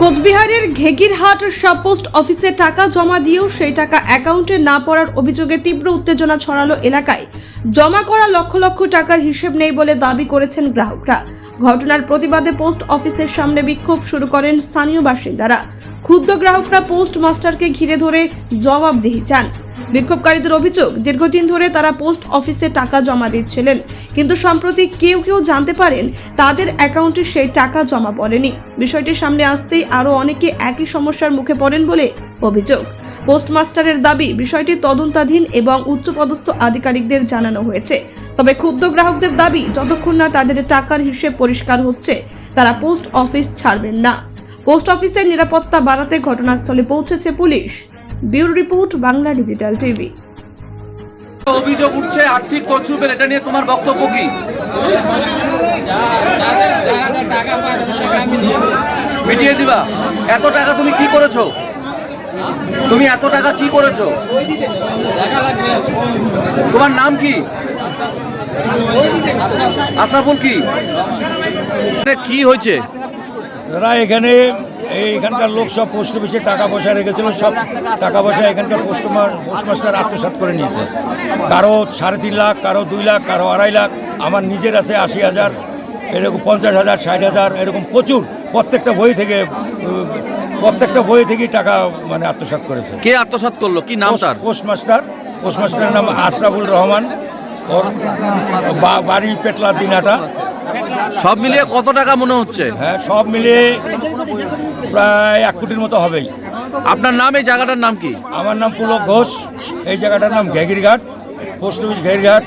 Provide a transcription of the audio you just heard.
কোচবিহারের ঘেগিরহাট সাবপোস্ট অফিসে টাকা জমা দিয়েও সেই টাকা অ্যাকাউন্টে না পড়ার অভিযোগে তীব্র উত্তেজনা ছড়ালো এলাকায়। জমা করা লক্ষ লক্ষ টাকার হিসেব নেই বলে দাবি করেছেন গ্রাহকরা। ঘটনার প্রতিবাদে পোস্ট অফিসের সামনে বিক্ষোভ শুরু করেন স্থানীয় বাসিন্দারা। ক্ষুদ্র গ্রাহকরা পোস্ট মাস্টারকে ঘিরে ধরে জবাবদিহি চান। বিক্ষোভকারীদের অভিযোগ, দীর্ঘদিন ধরে তারা পোস্ট অফিসে টাকা জমা দিচ্ছিলেন। কিন্তু সম্প্রতি কেউ কেউ জানতে পারেন, তাদের অ্যাকাউন্টে সেই টাকা জমা পড়েনি। বিষয়টি সামনে আসতেই আরও অনেকে একই সমস্যার মুখে পড়েন বলে অভিযোগ। পোস্টমাস্টারের দাবি, বিষয়টি তদন্তাধীন এবং উচ্চপদস্থ আধিকারিকদের জানানো হয়েছে। তবে ক্ষুব্ধ গ্রাহকদের দাবি, যতক্ষণ না তাদের টাকার হিসেব পরিষ্কার হচ্ছে, তারা পোস্ট অফিস ছাড়বেন না। পোস্ট অফিসের নিরাপত্তা বাড়াতে ঘটনাস্থলে পৌঁছেছে police. Bureau report Bangla digital TV. অভিযোগ উঠছে আর্থিক তছরূপের এটা নিয়ে তোমার বক্তব্য কি? মিটিয়ে দিবা। এত টাকা তুমি কি করেছ? তুমি এত টাকা কি করেছ? তোমার নাম কি? আশরাফুল কি? এটা কি হয়েছে? দাদা এখানে এই এখানকার লোক সব পোস্ট অফিসে টাকা পয়সা রেখেছিল সব টাকা পয়সা এখানকার পোস্টমার পোস্টমাস্টার আত্মসাৎ করে নিয়েছে। কারও সাড়ে তিন লাখ কারও দুই লাখ কারও আড়াই লাখ আমার নিজের আছে আশি হাজার এরকম পঞ্চাশ হাজার ষাট হাজার এরকম প্রচুর প্রত্যেকটা বই থেকে প্রত্যেকটা বই থেকেই টাকা মানে আত্মসাৎ করেছে। কে আত্মসাৎ করল? কি নাম তার? পোস্টমাস্টার পোস্টমাস্টারের নাম আশরাফুল রহমান ওর বাড়ি পেটলা দিনাটা। সব মিলিয়ে কত টাকা মনে হচ্ছে? হ্যাঁ সব মিলিয়ে প্রায় এক কোটির মতো হবেই। আপনার নাম এই জায়গাটার নাম কি? আমার নাম পুলক ঘোষ। এই জায়গাটার নাম ঘেগিরঘাট পোস্ট অফিস ঘেগিরঘাট।